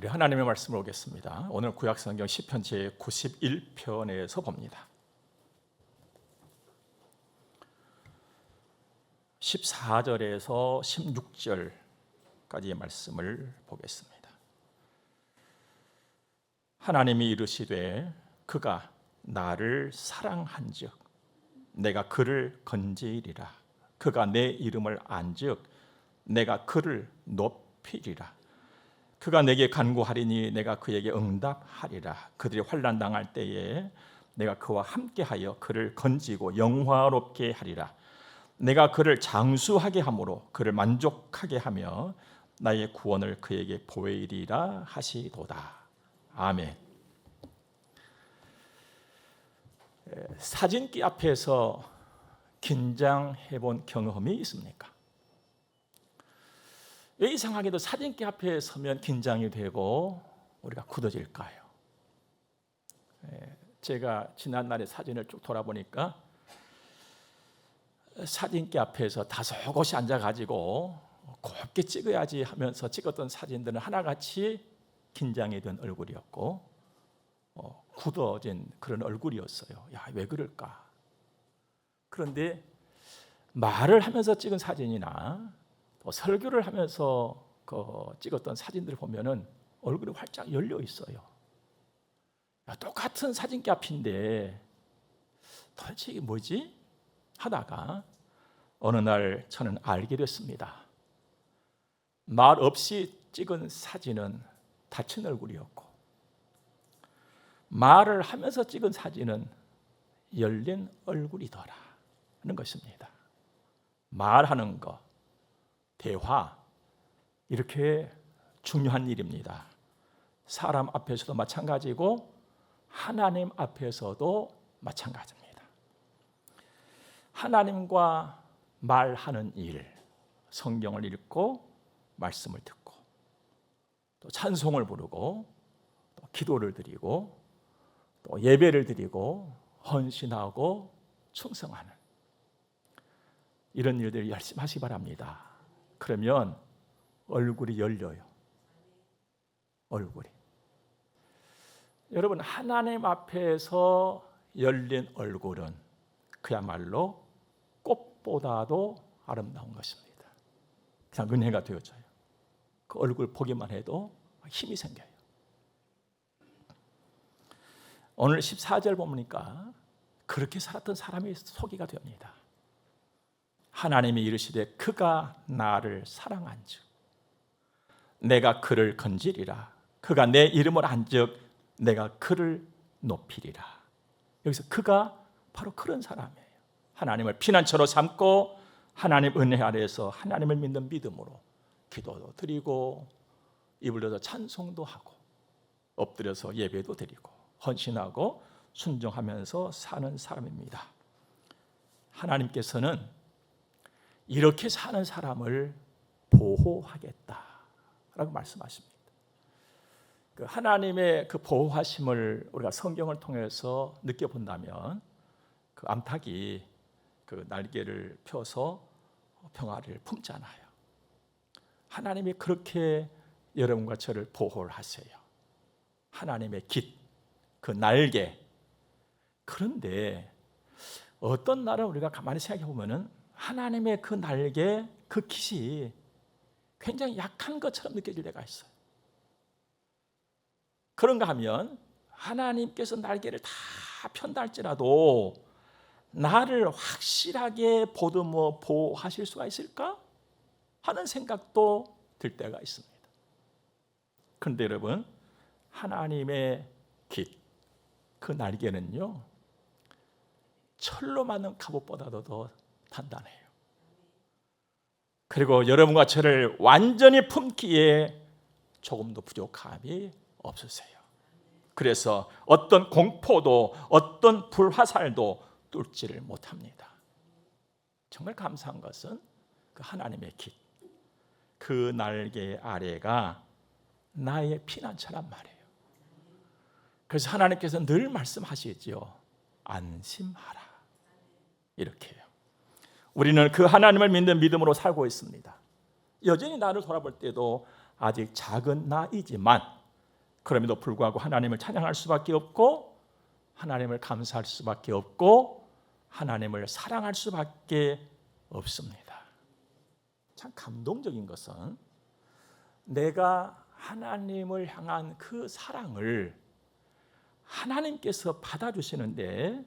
우리 하나님의 말씀을 오겠습니다. 오늘 구약성경 시편 제 91편에서 봅니다. 14절에서 16절까지의 말씀을 보겠습니다. 하나님이 이르시되 그가 나를 사랑한즉 내가 그를 건지리라 그가 내 이름을 안즉 내가 그를 높이리라 그가 내게 간구하리니 내가 그에게 응답하리라. 그들이 환난 당할 때에 내가 그와 함께하여 그를 건지고 영화롭게 하리라. 내가 그를 장수하게 함으로 그를 만족하게 하며 나의 구원을 그에게 보이리라 하시도다. 아멘. 사진기 앞에서 긴장해 본 경험이 있습니까? 왜 이상하게도 사진기 앞에 서면 긴장이 되고 우리가 굳어질까요? 예, 제가 지난날의 사진을 쭉 돌아보니까 사진기 앞에서 다소곳이 앉아가지고 곱게 찍어야지 하면서 찍었던 사진들은 하나같이 긴장이 된 얼굴이었고 어, 굳어진 그런 얼굴이었어요. 야, 왜 그럴까? 그런데 말을 하면서 찍은 사진이나 또 설교를 하면서 그 찍었던 사진들 보면은 얼굴이 활짝 열려 있어요. 야, 똑같은 사진기 앞인데 도대체 이게 뭐지? 하다가 어느 날 저는 알게 됐습니다. 말 없이 찍은 사진은 다친 얼굴이었고 말을 하면서 찍은 사진은 열린 얼굴이더라 하는 것입니다. 말하는 것, 대화 이렇게 중요한 일입니다. 사람 앞에서도 마찬가지고 하나님 앞에서도 마찬가지입니다. 하나님과 말하는 일, 성경을 읽고 말씀을 듣고 또 찬송을 부르고 또 기도를 드리고 또 예배를 드리고 헌신하고 충성하는 이런 일들 열심히 하시 바랍니다. 그러면 얼굴이 열려요. 얼굴이. 여러분 하나님 앞에서 열린 얼굴은 그야말로 꽃보다도 아름다운 것입니다. 그냥 은혜가 되어져요. 그 얼굴 보기만 해도 힘이 생겨요. 오늘 14절 보니까 그렇게 살았던 사람이 소개가 됩니다. 하나님이 이르시되 그가 나를 사랑한즉 내가 그를 건지리라. 그가 내 이름을 안즉 내가 그를 높이리라. 여기서 그가 바로 그런 사람이에요. 하나님을 피난처로 삼고 하나님 은혜 아래에서 하나님을 믿는 믿음으로 기도도 드리고 입을 열어 찬송도 하고 엎드려서 예배도 드리고 헌신하고 순종하면서 사는 사람입니다. 하나님께서는 이렇게 사는 사람을 보호하겠다라고 말씀하십니다. 그 하나님의 그 보호하심을 우리가 성경을 통해서 느껴본다면 그 암탉이 그 날개를 펴서 평화를 품잖아요. 하나님이 그렇게 여러분과 저를 보호를 하세요. 하나님의 깃, 그 날개. 그런데 어떤 날은 우리가 가만히 생각해 보면은 하나님의 그 날개, 그 깃이 굉장히 약한 것처럼 느껴질 때가 있어요. 그런가 하면 하나님께서 날개를 다 편다 할지라도 나를 확실하게 보듬어 보호하실 수가 있을까? 하는 생각도 들 때가 있습니다. 그런데 여러분, 하나님의 깃, 그 날개는요, 철로 만든 갑옷보다도 더 단단해요. 그리고 여러분과 저를 완전히 품기에 조금도 부족함이 없으세요. 그래서 어떤 공포도 어떤 불화살도 뚫지를 못합니다. 정말 감사한 것은 그 하나님의 깃, 그 날개 아래가 나의 피난처란 말이에요. 그래서 하나님께서 늘 말씀하시죠. 안심하라. 이렇게요. 우리는 그 하나님을 믿는 믿음으로 살고 있습니다. 여전히 나를 돌아볼 때도 아직 작은 나이지만 그럼에도 불구하고 하나님을 찬양할 수밖에 없고 하나님을 감사할 수밖에 없고 하나님을 사랑할 수밖에 없습니다. 참 감동적인 것은 내가 하나님을 향한 그 사랑을 하나님께서 받아주시는데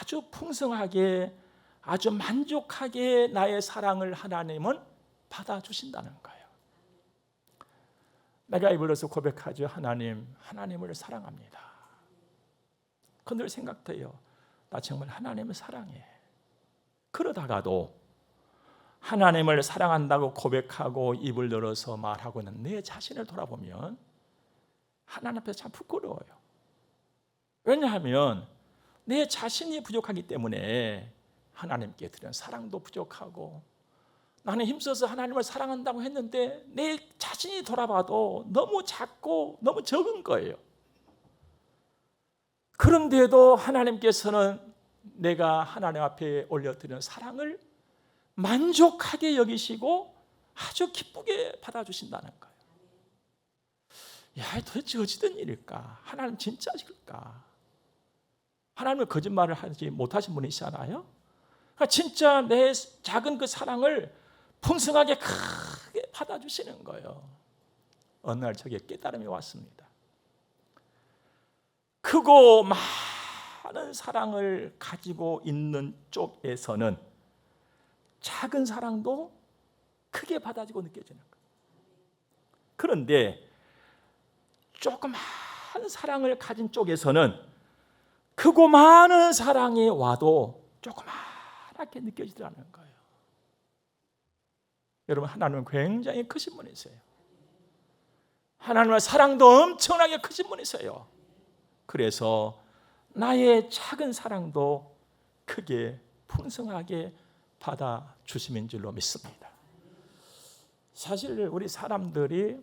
아주 풍성하게 아주 만족하게 나의 사랑을 하나님은 받아주신다는 거예요. 내가 입을로서 고백하죠. 하나님, 하나님을 사랑합니다. 그늘 생각돼요. 나 정말 하나님을 사랑해. 그러다가도 하나님을 사랑한다고 고백하고 입을 열어서 말하고는 내 자신을 돌아보면 하나님 앞에서 참 부끄러워요. 왜냐하면 내 자신이 부족하기 때문에 하나님께 드리는 사랑도 부족하고 나는 힘써서 하나님을 사랑한다고 했는데 내 자신이 돌아봐도 너무 작고 너무 적은 거예요. 그런데도 하나님께서는 내가 하나님 앞에 올려드리는 사랑을 만족하게 여기시고 아주 기쁘게 받아주신다는 거예요. 야, 도대체 어찌된 일일까? 하나님 진짜실까? 하나님은 거짓말을 하지 못하신 분이시잖아요. 그러니까 진짜 내 작은 그 사랑을 풍성하게 크게 받아주시는 거예요. 어느 날 저게 깨달음이 왔습니다. 크고 많은 사랑을 가지고 있는 쪽에서는 작은 사랑도 크게 받아지고 느껴지는 거예요. 그런데 조그만 사랑을 가진 쪽에서는 크고 많은 사랑이 와도 조그 맣게 느껴지더라는 거예요. 여러분 하나님은 굉장히 크신 분이세요. 하나님의 사랑도 엄청나게 크신 분이세요. 그래서 나의 작은 사랑도 크게 풍성하게 받아 주심인 줄로 믿습니다. 사실 우리 사람들이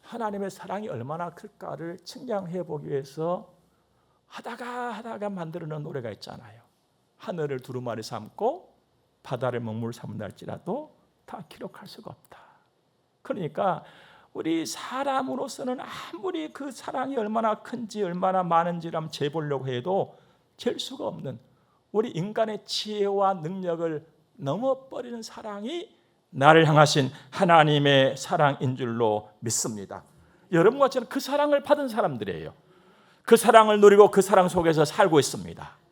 하나님의 사랑이 얼마나 클까를 측량해 보기 위해서 하다가 하다가 만들어 놓은 노래가 있잖아요. 하늘을 두루마리 삼고 바다를 먹물 삼는할지라도 다 기록할 수가 없다. 그러니까 우리 사람으로서는 아무리 그 사랑이 얼마나 큰지 얼마나 많은지를 재보려고 해도 잴 수가 없는 우리 인간의 지혜와 능력을 넘어버리는 사랑이 나를 향하신 하나님의 사랑인 줄로 믿습니다. 여러분과 저는 그 사랑을 받은 사람들이에요. 그 사랑을 누리고 그 사랑 속에서 살고 있습니다.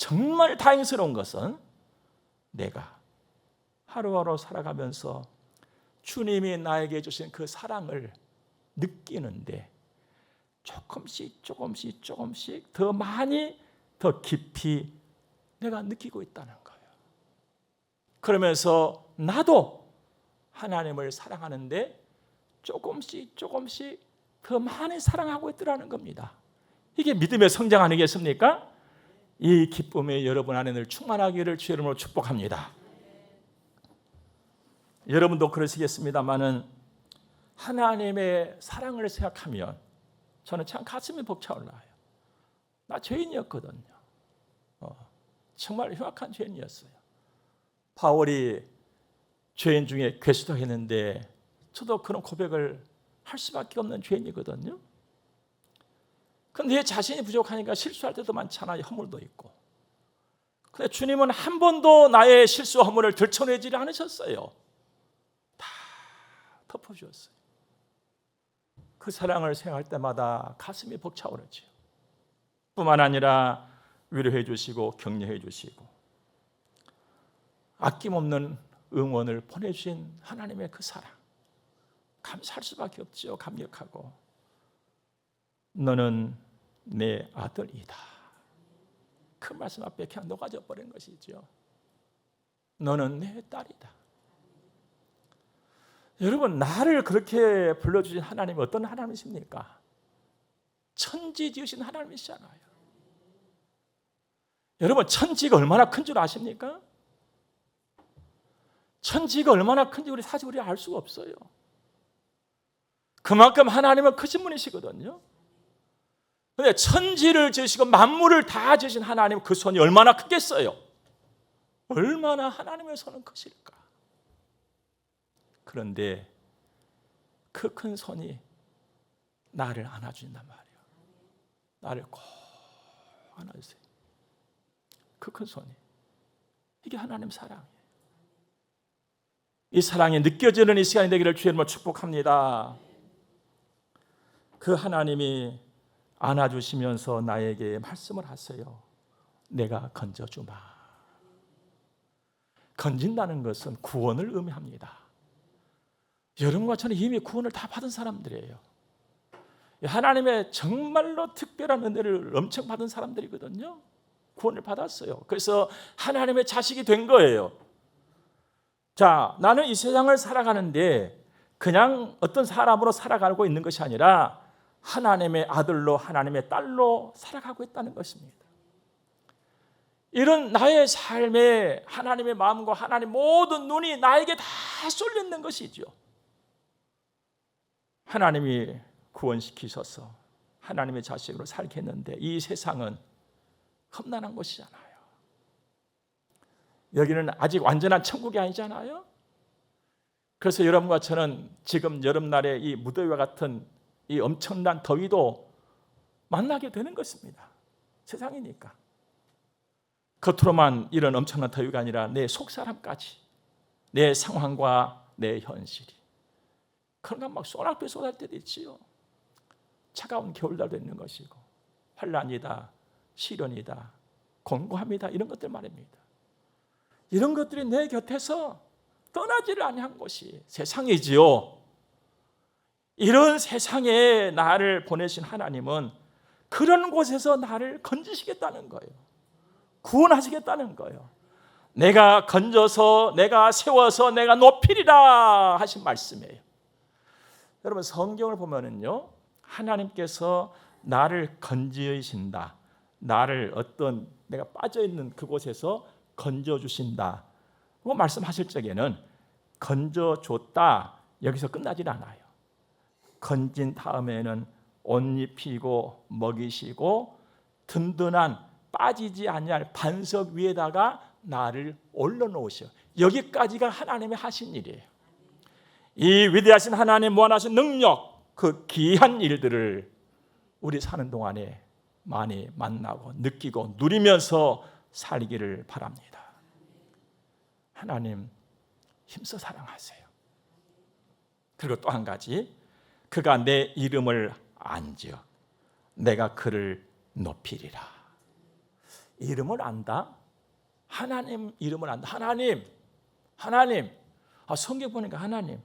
정말 다행스러운 것은 내가 하루하루 살아가면서 주님이 나에게 주신 그 사랑을 느끼는데 조금씩 조금씩 조금씩 더 많이 더 깊이 내가 느끼고 있다는 거예요. 그러면서 나도 하나님을 사랑하는데 조금씩 조금씩 더 많이 사랑하고 있더라는 겁니다. 이게 믿음의 성장 아니겠습니까? 이 기쁨에 여러분 안에 늘 충만하기를 주의 이름으로 축복합니다. 여러분도 그러시겠습니다만은 하나님의 사랑을 생각하면 저는 참 가슴이 벅차올라요. 나 죄인이었거든요. 어, 정말 흉악한 죄인이었어요. 바울이 죄인 중에 괴수도 했는데 저도 그런 고백을 할 수밖에 없는 죄인이거든요. 근데 내 자신이 부족하니까 실수할 때도 많잖아요. 허물도 있고. 근데 주님은 한 번도 나의 실수 허물을 들춰내지 않으셨어요. 다 덮어주었어요. 그 사랑을 생각할 때마다 가슴이 벅차오르죠. 뿐만 아니라 위로해 주시고 격려해 주시고 아낌없는 응원을 보내주신 하나님의 그 사랑 감사할 수밖에 없죠. 감격하고 너는 내 아들이다. 그 말씀 앞에 그냥 녹아져 버린 것이죠. 너는 내 딸이다. 여러분 나를 그렇게 불러주신 하나님이 어떤 하나님이십니까? 천지 지으신 하나님이시잖아요. 여러분 천지가 얼마나 큰 줄 아십니까? 천지가 얼마나 큰지 우리 사실 우리 알 수가 없어요. 그만큼 하나님은 크신 분이시거든요. 근데 천지를 지으시고 만물을 다 지으신 하나님 그 손이 얼마나 크겠어요? 얼마나 하나님의 손은 크실까? 그런데 그 큰 손이 나를 안아준단 말이에요. 나를 꼭 안아주세요. 그 큰 손이. 이게 하나님 사랑이에요. 이 사랑이 느껴지는 이 시간이 되기를 주의 이름으로 축복합니다. 그 하나님이 안아주시면서 나에게 말씀을 하세요. 내가 건져주마. 건진다는 것은 구원을 의미합니다. 여러분과 저는 이미 구원을 다 받은 사람들이에요. 하나님의 정말로 특별한 은혜를 엄청 받은 사람들이거든요. 구원을 받았어요. 그래서 하나님의 자식이 된 거예요. 자, 나는 이 세상을 살아가는데 그냥 어떤 사람으로 살아가고 있는 것이 아니라 하나님의 아들로 하나님의 딸로 살아가고 있다는 것입니다. 이런 나의 삶에 하나님의 마음과 하나님 모든 눈이 나에게 다 쏠려 있는 것이죠. 하나님이 구원시키셔서 하나님의 자식으로 살게 했는데 이 세상은 험난한 곳이잖아요. 여기는 아직 완전한 천국이 아니잖아요. 그래서 여러분과 저는 지금 여름날의 이 무더위와 같은 이 엄청난 더위도 만나게 되는 것입니다. 세상이니까. 겉으로만 이런 엄청난 더위가 아니라 내 속사람까지 내 상황과 내 현실이 그런가 막 쏘락비 쏟을 때도 있지요. 차가운 겨울날도 있는 것이고 환란이다, 시련이다, 공고함이다 이런 것들 말입니다. 이런 것들이 내 곁에서 떠나지를 아니한 것이 세상이지요. 이런 세상에 나를 보내신 하나님은 그런 곳에서 나를 건지시겠다는 거예요. 구원하시겠다는 거예요. 내가 건져서 내가 세워서 내가 높이리라 하신 말씀이에요. 여러분 성경을 보면은요. 하나님께서 나를 건지신다. 나를 어떤 내가 빠져 있는 그곳에서 건져 주신다. 뭐 말씀하실 적에는 건져 줬다. 여기서 끝나질 않아요. 건진 다음에는 옷 입히고 먹이시고 든든한 빠지지 아니할 반석 위에다가 나를 올려놓으셔. 여기까지가 하나님의 하신 일이에요. 이 위대하신 하나님 무한하신 능력, 그 귀한 일들을 우리 사는 동안에 많이 만나고 느끼고 누리면서 살기를 바랍니다. 하나님 힘써 사랑하세요. 그리고 또 한 가지, 그가 내 이름을 안지어 내가 그를 높이리라. 이름을 안다? 하나님 이름을 안다. 하나님, 하나님. 아, 성경 보니까 하나님.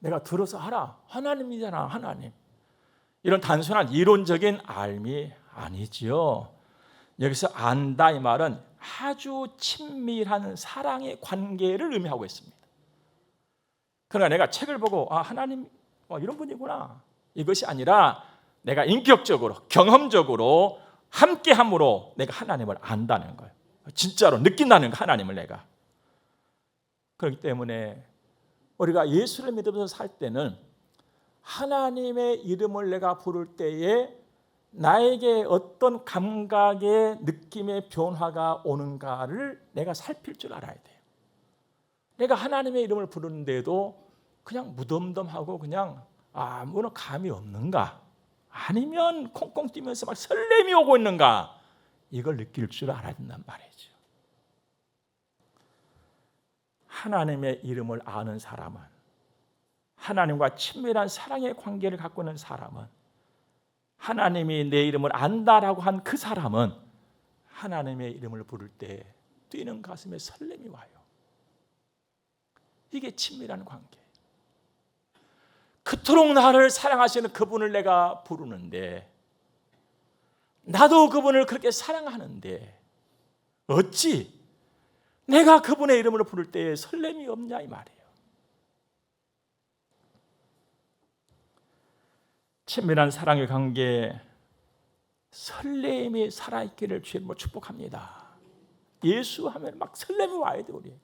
내가 들어서 하라. 하나님이잖아, 하나님. 이런 단순한 이론적인 알미 아니지요. 여기서 안다 이 말은 아주 친밀한 사랑의 관계를 의미하고 있습니다. 그러나 내가 책을 보고 아 하나님 어, 이런 분이구나 이것이 아니라 내가 인격적으로 경험적으로 함께함으로 내가 하나님을 안다는 거예요. 진짜로 느낀다는 거 하나님을 내가. 그렇기 때문에 우리가 예수를 믿으면서 살 때는 하나님의 이름을 내가 부를 때에 나에게 어떤 감각의 느낌의 변화가 오는가를 내가 살필 줄 알아야 돼요. 내가 하나님의 이름을 부르는데도 그냥 무덤덤하고 그냥 아무런 감이 없는가? 아니면 콩콩 뛰면서 막 설렘이 오고 있는가? 이걸 느낄 줄 알아야 된단 말이죠. 하나님의 이름을 아는 사람은 하나님과 친밀한 사랑의 관계를 갖고 있는 사람은 하나님이 내 이름을 안다라고 한 그 사람은 하나님의 이름을 부를 때 뛰는 가슴에 설렘이 와요. 이게 친밀한 관계. 그토록 나를 사랑하시는 그분을 내가 부르는데 나도 그분을 그렇게 사랑하는데 어찌 내가 그분의 이름을 부를 때 설렘이 없냐 이 말이에요. 친밀한 사랑의 관계 설렘이 살아있기를 주님으로 축복합니다. 예수 하면 막 설렘이 와야 돼 우리.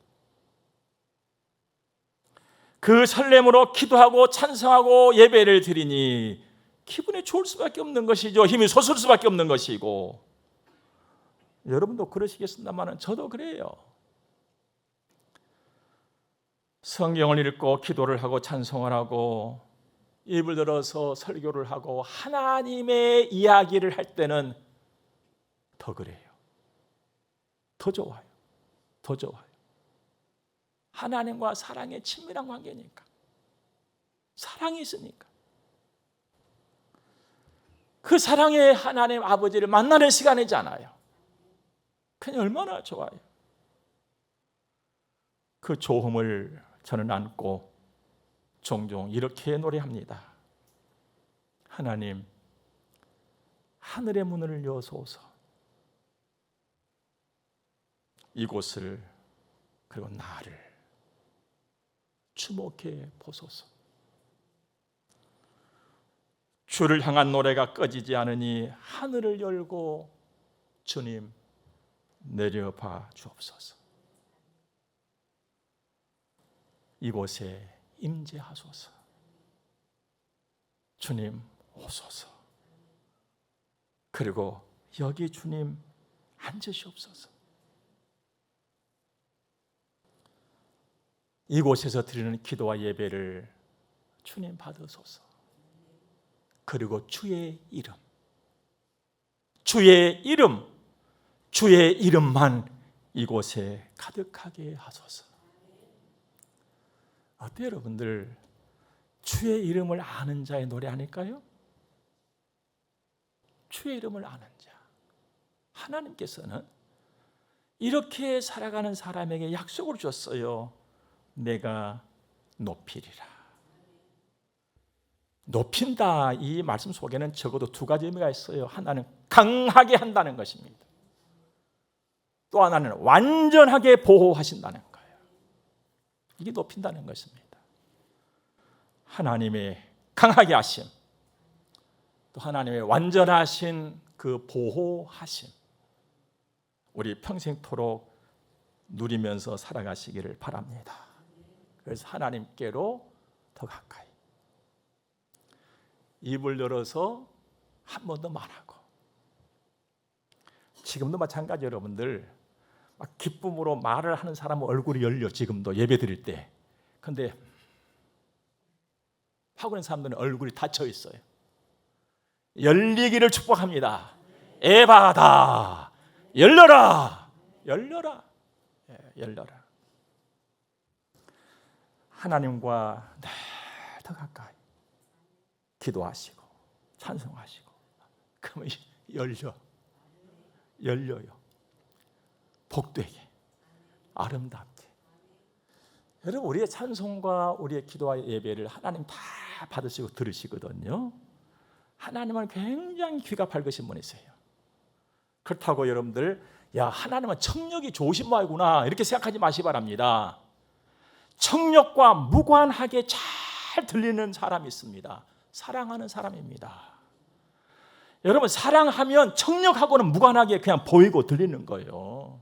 그 설렘으로 기도하고 찬성하고 예배를 드리니 기분이 좋을 수밖에 없는 것이죠. 힘이 솟을 수밖에 없는 것이고. 여러분도 그러시겠습니다만 저도 그래요. 성경을 읽고 기도를 하고 찬송을 하고 입을 들어서 설교를 하고 하나님의 이야기를 할 때는 더 그래요. 더 좋아요. 더 좋아요. 하나님과 사랑의 친밀한 관계니까. 사랑이 있으니까. 그 사랑의 하나님 아버지를 만나는 시간이잖아요. 그냥 얼마나 좋아요. 그 조음을 저는 안고 종종 이렇게 노래합니다. 하나님, 하늘의 문을 여소서. 이곳을 그리고 나를 주목해 보소서. 주를 향한 노래가 꺼지지 않으니 하늘을 열고 주님 내려봐 주옵소서. 이곳에 임재하소서. 주님 오소서. 그리고 여기 주님 앉으시옵소서. 이곳에서 드리는 기도와 예배를 주님 받으소서. 그리고 주의 이름, 주의 이름, 주의 이름만 이곳에 가득하게 하소서. 어때 여러분들 주의 이름을 아는 자의 노래 아닐까요? 주의 이름을 아는 자. 하나님께서는 이렇게 살아가는 사람에게 약속을 줬어요. 내가 높이리라. 높인다 이 말씀 속에는 적어도 두 가지 의미가 있어요. 하나는 강하게 한다는 것입니다. 또 하나는 완전하게 보호하신다는 거예요. 이게 높인다는 것입니다. 하나님의 강하게 하심, 또 하나님의 완전하신 그 보호하심, 우리 평생토록 누리면서 살아가시기를 바랍니다. 그래서 하나님께로 더 가까이. 입을 열어서 한 번 더 말하고. 지금도 마찬가지 여러분들. 막 기쁨으로 말을 하는 사람은 얼굴이 열려 지금도 예배 드릴 때. 근데 하고 있는 사람들은 얼굴이 닫혀 있어요. 열리기를 축복합니다. 에바다. 열려라. 열려라. 예, 열려라 하나님과 더 가까이 기도하시고 찬송하시고. 그러면 열려 열려요. 복되게 아름답게. 여러분 우리의 찬송과 우리의 기도와 예배를 하나님 다 받으시고 들으시거든요. 하나님은 굉장히 귀가 밝으신 분이세요. 그렇다고 여러분들 야 하나님은 청력이 좋으신 분이구나. 이렇게 생각하지 마시 기 바랍니다 청력과 무관하게 잘 들리는 사람이 있습니다. 사랑하는 사람입니다. 여러분 사랑하면 청력하고는 무관하게 그냥 보이고 들리는 거예요.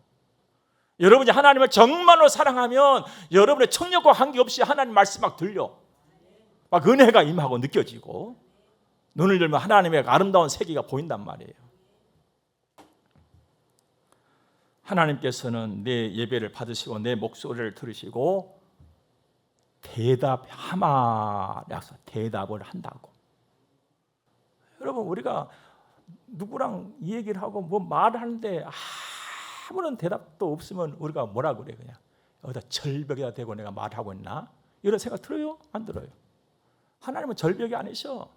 여러분이 하나님을 정말로 사랑하면 여러분의 청력과 관계없이 하나님 말씀 막 들려. 막 은혜가 임하고 느껴지고 눈을 열면 하나님의 아름다운 세계가 보인단 말이에요. 하나님께서는 내 예배를 받으시고 내 목소리를 들으시고 대답하마 약속 대답을 한다고. 여러분 우리가 누구랑 이 얘기를 하고 뭐 말을 하는데 아무런 대답도 없으면 우리가 뭐라 그래 그냥 여기다 절벽에다 대고 내가 말하고 있나 이런 생각 들어요? 안 들어요? 하나님은 절벽이 아니셔.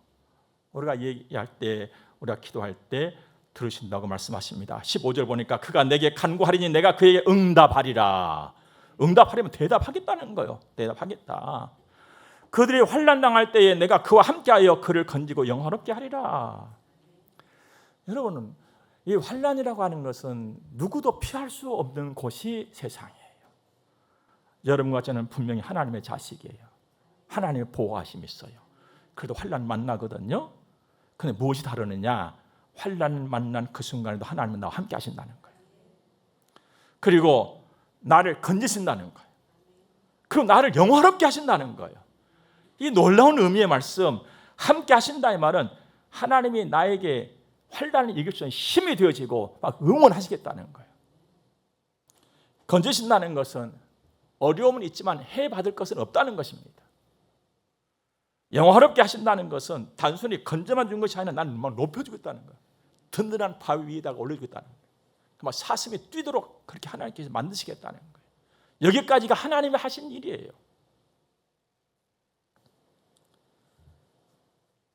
우리가 얘기할 때 우리가 기도할 때 들으신다고 말씀하십니다. 15절 보니까 그가 내게 간구하리니 내가 그에게 응답하리라. 응답하려면 대답하겠다는 거예요. 대답하겠다. 그들이 환란 당할 때에 내가 그와 함께하여 그를 건지고 영화롭게 하리라. 여러분은 이 환란이라고 하는 것은 누구도 피할 수 없는 곳이 세상이에요. 여러분과 저는 분명히 하나님의 자식이에요. 하나님의 보호하심이 있어요. 그래도 환란 만나거든요. 근데 무엇이 다르느냐? 환란 만난 그 순간에도 하나님은 나와 함께 하신다는 거예요. 그리고 나를 건지신다는 거예요. 그리고 나를 영화롭게 하신다는 거예요. 이 놀라운 의미의 말씀, 함께 하신다의 말은 하나님이 나에게 환란을 이길 수 있는 힘이 되어지고 막 응원하시겠다는 거예요. 건지신다는 것은 어려움은 있지만 해 받을 것은 없다는 것입니다. 영화롭게 하신다는 것은 단순히 건져만 준 것이 아니라 나는 막 높여주겠다는 거예요. 든든한 바위 위에다가 올려주겠다는 거예요. 막 사슴이 뛰도록 그렇게 하나님께서 만드시겠다는 거예요. 여기까지가 하나님이 하신 일이에요.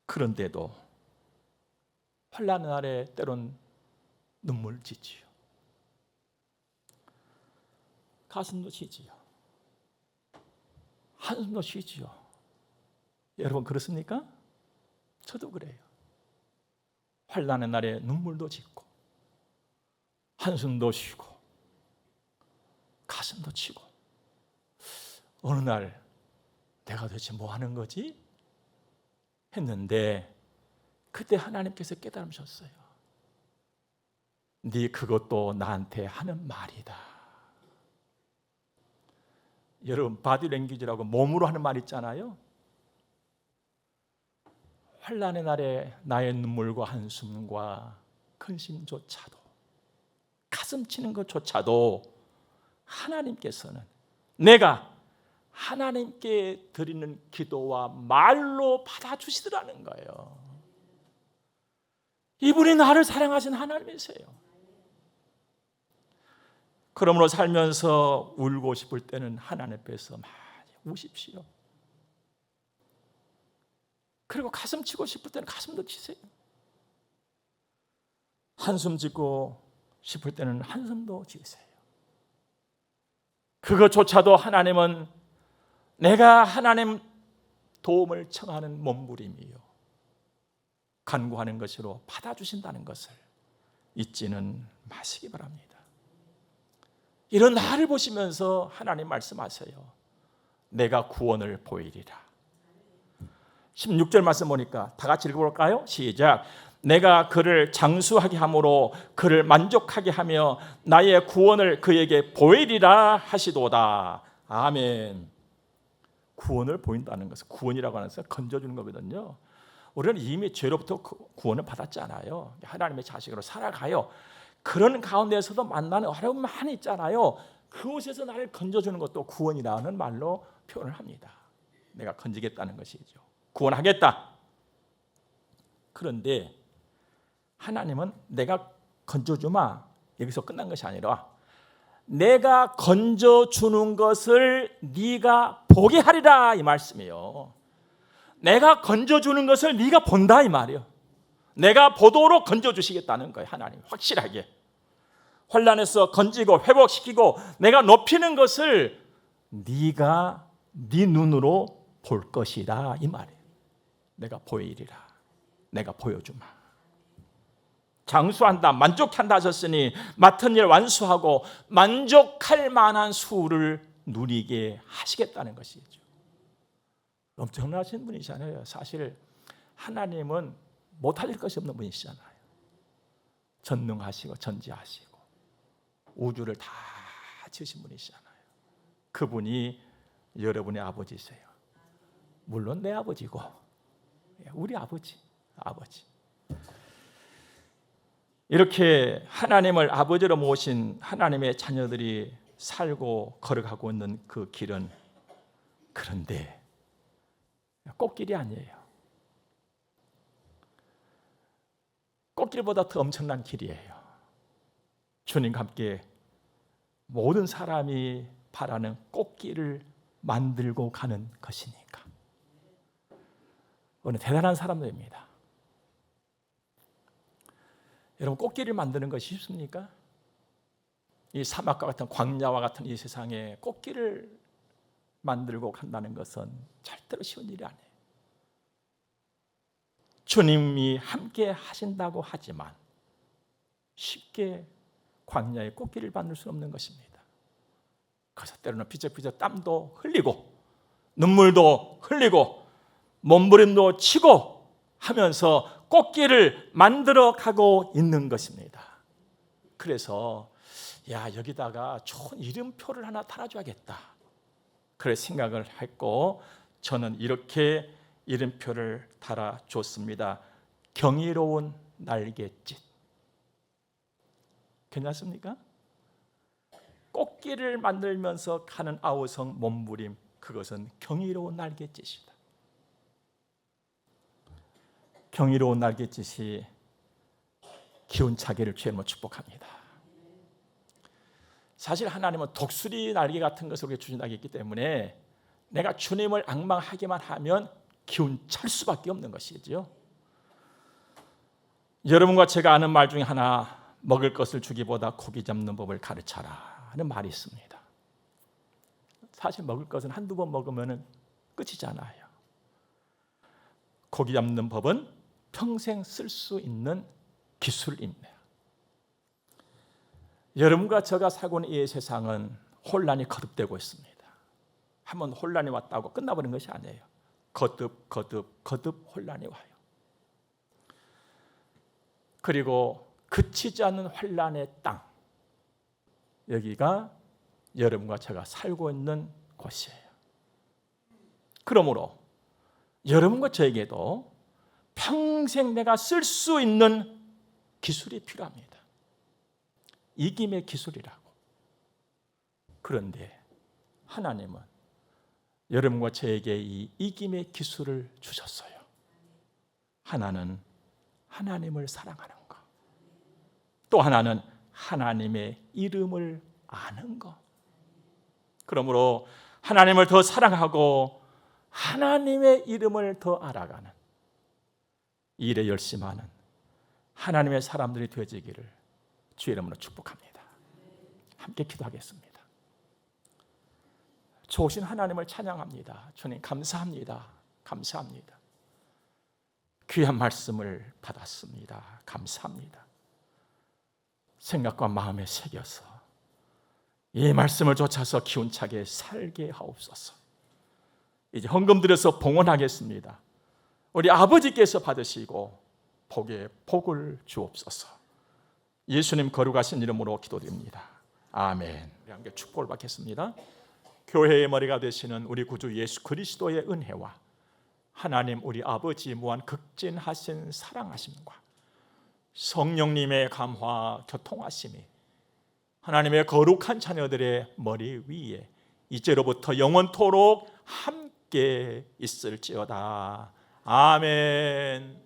그런데도 환란의 날에 때론 눈물 지지요. 가슴도 쉬지요. 한숨도 쉬지요. 여러분 그렇습니까? 저도 그래요. 환란의 날에 눈물도 짓고 한숨도 쉬고 가슴도 치고 어느 날 내가 도대체 뭐 하는 거지? 했는데 그때 하나님께서 깨달으셨어요. 네 그것도 나한테 하는 말이다. 여러분 바디 랭귀지라고 몸으로 하는 말 있잖아요. 환란의 날에 나의 눈물과 한숨과 근심조차도 가슴 치는 것조차도 하나님께서는 내가 하나님께 드리는 기도와 말로 받아주시더라는 거예요. 이분이 나를 사랑하신 하나님이세요. 그러므로 살면서 울고 싶을 때는 하나님 앞에서 많이 우십시오. 그리고 가슴 치고 싶을 때는 가슴도 치세요. 한숨 짓고 싶을 때는 한숨도 지으세요. 그것조차도 하나님은 내가 하나님 도움을 청하는 몸부림이요. 간구하는 것으로 받아주신다는 것을 잊지는 마시기 바랍니다. 이런 나를 보시면서 하나님 말씀하세요. 내가 구원을 보이리라. 16절 말씀 보니까 다 같이 읽어볼까요? 시작. 내가 그를 장수하게 함으로 그를 만족하게 하며 나의 구원을 그에게 보이리라 하시도다. 아멘. 구원을 보인다는 것은 구원이라고 하는 것은 건져주는 거거든요. 우리는 이미 죄로부터 구원을 받았잖아요. 하나님의 자식으로 살아가요. 그런 가운데서도 만나는 어려움 많이 있잖아요. 그곳에서 나를 건져주는 것도 구원이라는 말로 표현을 합니다. 내가 건지겠다는 것이죠. 구원하겠다. 그런데 하나님은 내가 건져주마 여기서 끝난 것이 아니라 내가 건져주는 것을 네가 보게 하리라 이 말씀이에요. 내가 건져주는 것을 네가 본다 이 말이에요. 내가 보도록 건져주시겠다는 거예요. 하나님 확실하게 환란에서 건지고 회복시키고 내가 높이는 것을 네가 네 눈으로 볼 것이다 이 말이에요. 내가 보이리라. 내가 보여주마. 장수한다, 만족한다 하셨으니 맡은 일 완수하고 만족할 만한 수를 누리게 하시겠다는 것이죠. 엄청나신 분이잖아요. 사실 하나님은 못할 것이 없는 분이시잖아요. 전능하시고 전지하시고 우주를 다 지으신 분이시잖아요. 그분이 여러분의 아버지세요. 물론 내 아버지고 우리 아버지, 아버지. 이렇게 하나님을 아버지로 모신 하나님의 자녀들이 살고 걸어가고 있는 그 길은 그런데 꽃길이 아니에요. 꽃길보다 더 엄청난 길이에요. 주님과 함께 모든 사람이 바라는 꽃길을 만들고 가는 것이니까. 오늘 대단한 사람들입니다. 여러분 꽃길을 만드는 것이 쉽습니까? 이 사막과 같은 광야와 같은 이 세상에 꽃길을 만들고 간다는 것은 절대로 쉬운 일이 아니에요. 주님이 함께 하신다고 하지만 쉽게 광야에 꽃길을 만들 수 없는 것입니다. 그래서 때로는 비적비적 땀도 흘리고 눈물도 흘리고 몸부림도 치고 하면서 꽃길을 만들어 가고 있는 것입니다. 그래서 야 여기다가 좋은 이름표를 하나 달아줘야겠다. 그래 생각을 했고 저는 이렇게 이름표를 달아줬습니다. 경이로운 날갯짓. 괜찮습니까? 꽃길을 만들면서 가는 아우성 몸부림 그것은 경이로운 날갯짓이다. 경이로운 날갯짓이 기운차기를 주님으로 축복합니다. 사실 하나님은 독수리 날개 같은 것을 우리에게 주신 날개이기 때문에 내가 주님을 악망하기만 하면 기운 찰 수밖에 없는 것이죠. 여러분과 제가 아는 말 중에 하나 먹을 것을 주기보다 고기 잡는 법을 가르쳐라 하는 말이 있습니다. 사실 먹을 것은 한두 번 먹으면 끝이잖아요. 고기 잡는 법은 평생 쓸 수 있는 기술입니다. 여러분과 제가 살고 있는 이 세상은 혼란이 거듭되고 있습니다. 한번 혼란이 왔다고 끝나버린 것이 아니에요. 거듭 거듭 거듭 혼란이 와요. 그리고 그치지 않는 환란의 땅 여기가 여러분과 제가 살고 있는 곳이에요. 그러므로 여러분과 저에게도 평생 내가 쓸 수 있는 기술이 필요합니다. 이김의 기술이라고. 그런데 하나님은 여러분과 저에게 이 이김의 기술을 주셨어요. 하나는 하나님을 사랑하는 것. 또 하나는 하나님의 이름을 아는 것. 그러므로 하나님을 더 사랑하고 하나님의 이름을 더 알아가는 이 일에 열심하는 하나님의 사람들이 되어지기를 주의 이름으로 축복합니다. 함께 기도하겠습니다. 좋으신 하나님을 찬양합니다. 주님 감사합니다. 감사합니다. 귀한 말씀을 받았습니다. 감사합니다. 생각과 마음에 새겨서 이 말씀을 쫓아서 기운차게 살게 하옵소서. 이제 헌금 들여서 봉헌하겠습니다. 우리 아버지께서 받으시고 복에 복을 주옵소서. 예수님 거룩하신 이름으로 기도드립니다. 아멘. 함께 축복을 받겠습니다. 교회의 머리가 되시는 우리 구주 예수 그리스도의 은혜와 하나님 우리 아버지 무한 극진하신 사랑하심과 성령님의 감화 교통하심이 하나님의 거룩한 자녀들의 머리 위에 이제로부터 영원토록 함께 있을지어다. 아멘.